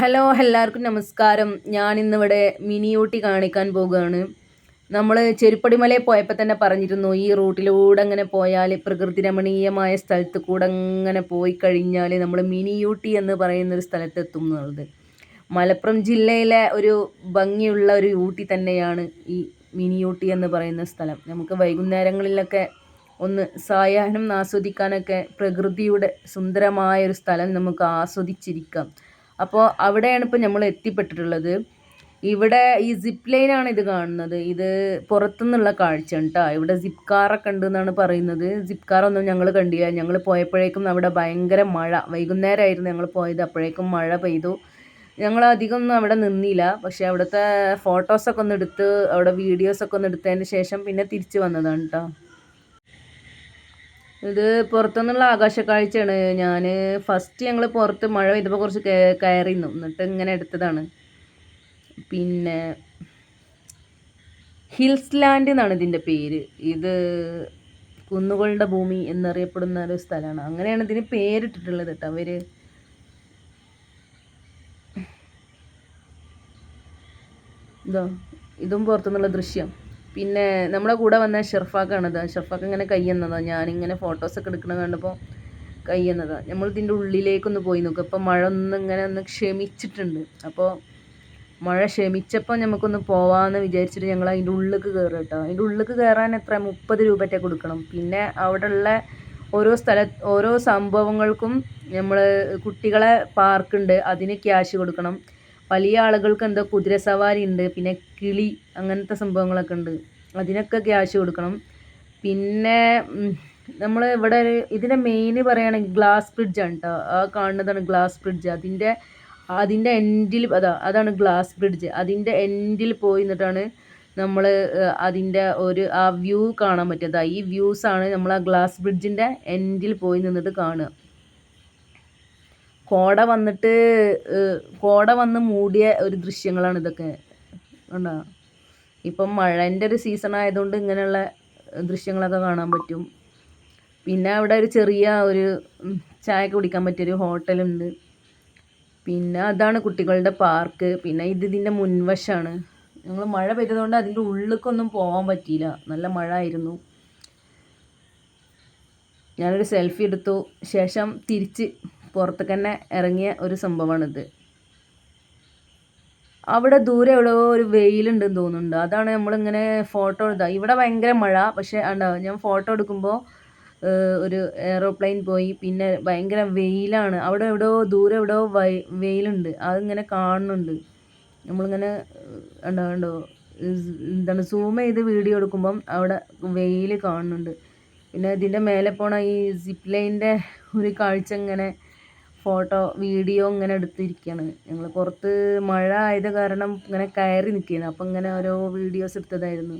Hello എല്ലാവർക്കും നമസ്കാരം. ഞാൻ ഇന്നിവിടെ മിനി ഊട്ടി കാണിക്കാൻ പോകുകയാണ് നമ്മൾ ചെരുപ്പടിമലയിൽ പോയപ്പോൾ തന്നെ പറഞ്ഞിരുന്നു ഈ റൂട്ടിലൂടെ അങ്ങനെ പോയാൽ പ്രകൃതി രമണീയമായ സ്ഥലത്ത് കൂടെ അങ്ങനെ പോയി കഴിഞ്ഞാൽ നമ്മൾ മിനി ഊട്ടി എന്ന് പറയുന്ന ഒരു സ്ഥലത്തെത്തും എന്നുള്ളത്. മലപ്പുറം ജില്ലയിലെ ഒരു ഭംഗിയുള്ള ഒരു ഊട്ടി തന്നെയാണ് ഈ മിനി ഊട്ടി എന്ന് പറയുന്ന സ്ഥലം. നമുക്ക് വൈകുന്നേരങ്ങളിലൊക്കെ ഒന്ന് സായാഹ്നം ആസ്വദിക്കാനൊക്കെ പ്രകൃതിയുടെ സുന്ദരമായ ഒരു സ്ഥലം നമുക്ക് ആസ്വദിച്ചിരിക്കാം. അപ്പോൾ അവിടെയാണ് ഇപ്പോൾ നമ്മൾ എത്തിപ്പെട്ടിട്ടുള്ളത്. ഇവിടെ ഈ സിപ്പ് ലൈനാണ് ഇത് കാണുന്നത്. ഇത് പുറത്തുനിന്നുള്ള കാഴ്ച കേട്ടോ. ഇവിടെ സിപ് കാറൊക്കെ ഉണ്ട് എന്നാണ് പറയുന്നത്. സിപ്പ് കാറൊന്നും ഞങ്ങൾ കണ്ടില്ല. ഞങ്ങൾ പോയപ്പോഴേക്കും അവിടെ ഭയങ്കര മഴ. വൈകുന്നേരമായിരുന്നു ഞങ്ങൾ പോയത്. അപ്പോഴേക്കും മഴ പെയ്തു. ഞങ്ങൾ അധികം ഒന്നും അവിടെ നിന്നില്ല. പക്ഷേ അവിടുത്തെ ഫോട്ടോസൊക്കെ ഒന്ന് എടുത്ത് അവിടെ വീഡിയോസൊക്കെ ഒന്ന് എടുത്തതിന് ശേഷം പിന്നെ തിരിച്ചു വന്നതാണ് കേട്ടോ. ഇത് പുറത്തുനിന്നുള്ള ആകാശ കാഴ്ചയാണ് ഞാൻ ഫസ്റ്റ് ഞങ്ങൾ പുറത്ത് മഴ പെയ്തപ്പോൾ കുറച്ച് കയറിയിരുന്നു. എന്നിട്ട് ഇങ്ങനെ എടുത്തതാണ്. പിന്നെ ഹിൽസ് ലാൻഡ് എന്നാണ് ഇതിന്റെ പേര്. ഇത് കുന്നുകളുടെ ഭൂമി എന്നറിയപ്പെടുന്ന ഒരു സ്ഥലമാണ്. അങ്ങനെയാണ് ഇതിന് പേരിട്ടിട്ടുള്ളത് കേട്ടോ അവർ ഇതോ ഇതും പുറത്തുനിന്നുള്ള ദൃശ്യം. പിന്നെ നമ്മുടെ കൂടെ വന്ന ഷെർഫാക്കാണത്. ഷെർഫാക്ക് ഇങ്ങനെ കയ്യെന്നതാണ് ഞാനിങ്ങനെ ഫോട്ടോസൊക്കെ എടുക്കണ കണ്ടപ്പോൾ കയ്യെന്നതാണ് നമ്മൾ ഇതിന്റെ ഉള്ളിലേക്കൊന്ന് പോയി നോക്കും. അപ്പോൾ മഴ ഒന്ന് ഇങ്ങനെ ഒന്ന് ക്ഷമിച്ചിട്ടുണ്ട്. അപ്പോൾ മഴ ക്ഷമിച്ചപ്പോൾ നമുക്കൊന്ന് പോവാമെന്ന് വിചാരിച്ചിട്ട് ഞങ്ങൾ അതിന്റെ ഉള്ളിലേക്ക് കയറുക കേട്ടോ. അതിന്റെ ഉള്ളിലേക്ക് കയറാൻ എത്ര? മുപ്പത് രൂപറ്റേ കൊടുക്കണം. പിന്നെ അവിടെയുള്ള ഓരോ സ്ഥല ഓരോ സംഭവങ്ങൾക്കും നമ്മൾ കുട്ടികളെ പാർക്കുണ്ട് അതിന് ക്യാഷ് കൊടുക്കണം. വലിയ ആളുകൾക്ക് എന്തോ കുതിരസവാരി ഉണ്ട് പിന്നെ കിളി അങ്ങനത്തെ സംഭവങ്ങളൊക്കെ ഉണ്ട്. അതിനൊക്കെ ക്യാഷ് കൊടുക്കണം. പിന്നെ നമ്മൾ ഇവിടെ ഇതിന്റെ മെയിൻ പറയുകയാണെങ്കിൽ ഗ്ലാസ് ബ്രിഡ്ജാണ് കേട്ടോ ആ കാണുന്നതാണ് ഗ്ലാസ് ബ്രിഡ്ജ് അതിന്റെ അതിന്റെ എൻഡിൽ അതാ അതാണ് ഗ്ലാസ് ബ്രിഡ്ജ് അതിന്റെ എൻഡിൽ പോയി നിന്നിട്ടാണ് നമ്മൾ അതിന്റെ ഒരു ആ വ്യൂ കാണാൻ പറ്റിയത്. ഈ വ്യൂസാണ് നമ്മൾ ആ ഗ്ലാസ് ബ്രിഡ്ജിന്റെ എൻഡിൽ പോയി നിന്നിട്ട് കാണുക. കോട വന്നിട്ട് കോട വന്ന് മൂടിയ ഒരു ദൃശ്യങ്ങളാണ് ഇതൊക്കെ. ഉണ്ടോ? ഇപ്പം മഴന്റെ ഒരു സീസൺ ആയതുകൊണ്ട് ഇങ്ങനെയുള്ള ദൃശ്യങ്ങളൊക്കെ കാണാൻ പറ്റും. പിന്നെ അവിടെ ഒരു ചെറിയ ഒരു ചായ കുടിക്കാൻ പറ്റിയൊരു ഹോട്ടലുണ്ട്. പിന്നെ അതാണ് കുട്ടികളുടെ പാർക്ക്. പിന്നെ ഇത് ഇതിന്റെ മുൻവശമാണ് ഞങ്ങൾ മഴ പെയ്തതുകൊണ്ട് അതിന്റെ ഉള്ളിലേക്കൊന്നും പോകാൻ പറ്റിയില്ല. നല്ല മഴ ആയിരുന്നു ഞാനൊരു സെൽഫി എടുത്തു. ശേഷം തിരിച്ച് പുറത്തേക്ക് തന്നെ ഇറങ്ങിയ ഒരു സംഭവമാണിത്. അവിടെ ദൂരെ എവിടെയോ ഒരു വെയിലുണ്ടെന്ന് തോന്നുന്നുണ്ട്. അതാണ് നമ്മളിങ്ങനെ ഫോട്ടോ എടുത്താൽ ഇവിടെ ഭയങ്കര മഴ. പക്ഷേ ഉണ്ടാവും ഞാൻ ഫോട്ടോ എടുക്കുമ്പോൾ ഒരു എയറോപ്ലെയിൻ പോയി. പിന്നെ ഭയങ്കര വെയിലാണ്. അവിടെ എവിടെയോ ദൂരെ എവിടെയോ വൈ വെയിലുണ്ട്. അതിങ്ങനെ കാണുന്നുണ്ട്. നമ്മളിങ്ങനെ ഉണ്ടാവുണ്ടോ ഉണ്ടോ എന്താണ് സൂം ചെയ്ത് വീഡിയോ എടുക്കുമ്പം അവിടെ വെയിൽ കാണുന്നുണ്ട്. പിന്നെ ഇതിന്റെ മേലെ പോണ ഈ സിപ്ലൈന്റെ ഒരു കാഴ്ച ഇങ്ങനെ ഫോട്ടോ വീഡിയോ ഇങ്ങനെ എടുത്തിരിക്കുകയാണ് ഞങ്ങൾ പുറത്ത് മഴ ആയത് കാരണം ഇങ്ങനെ കയറി നിൽക്കുകയാണ് അപ്പം ഇങ്ങനെ ഓരോ വീഡിയോസ് എടുത്തതായിരുന്നു.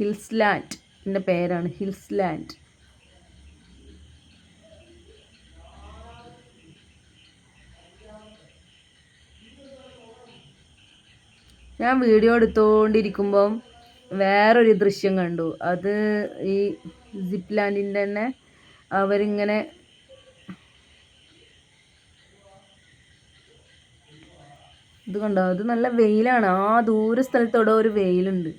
ഹിൽസ് ലാൻഡ് എന്റെ പേരാണ് ഹിൽസ് ലാൻഡ് ഞാൻ വീഡിയോ എടുത്തുകൊണ്ടിരിക്കുമ്പം വേറൊരു ദൃശ്യം കണ്ടു. അത് ഈ സിപ്പ് ലാൻഡിന്റെ തന്നെ അവരിങ്ങനെ ഇത് കണ്ടോ? അത് നല്ല വെയിലാണ്. ആ ദൂര സ്ഥലത്തോടെ ഒരു വെയിലുണ്ട്.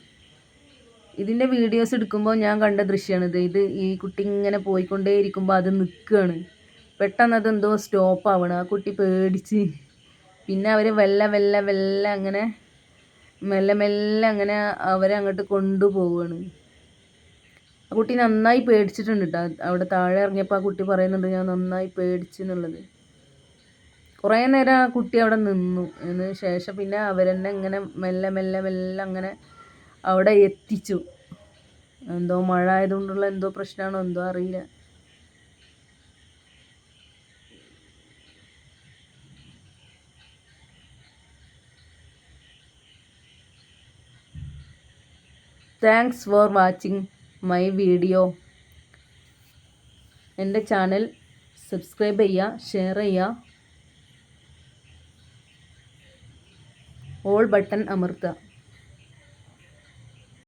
ഇതിന്റെ വീഡിയോസ് എടുക്കുമ്പോൾ ഞാൻ കണ്ട ദൃശ്യമാണിത് ഇത്. ഈ കുട്ടി ഇങ്ങനെ പോയിക്കൊണ്ടേ ഇരിക്കുമ്പോൾ അത് നിൽക്കുകയാണ് പെട്ടെന്ന് അതെന്തോ സ്റ്റോപ്പ് ആവണം. ആ കുട്ടി പേടിച്ച്. പിന്നെ അവർ വെല്ല വെല്ല വെല്ല അങ്ങനെ മെല്ലെ മെല്ലെ അങ്ങനെ അവരെ അങ്ങോട്ട് കൊണ്ടുപോവുകയാണ് ആ കുട്ടി നന്നായി പേടിച്ചിട്ടുണ്ട് കേട്ടോ അവിടെ താഴെ ഇറങ്ങിയപ്പോൾ ആ കുട്ടി പറയുന്നുണ്ട് ഞാൻ നന്നായി പേടിച്ചു എന്നുള്ളത് കുറേ നേരം ആ കുട്ടി അവിടെ നിന്നു. അതിന് ശേഷം പിന്നെ അവരെന്നെ ഇങ്ങനെ മെല്ലെ മെല്ലെ മെല്ലെ അങ്ങനെ അവിടെ എത്തിച്ചു. എന്തോ മഴ ആയതുകൊണ്ടുള്ള എന്തോ പ്രശ്നമാണോ എന്തോ അറിയില്ല. Thanks for watching my video എന്റെ ചാനൽ സബ്സ്ക്രൈബ് ചെയ്യുക ഷെയർ ചെയ്യുക. ഓൾ ബട്ടൺ അമർത്തുക.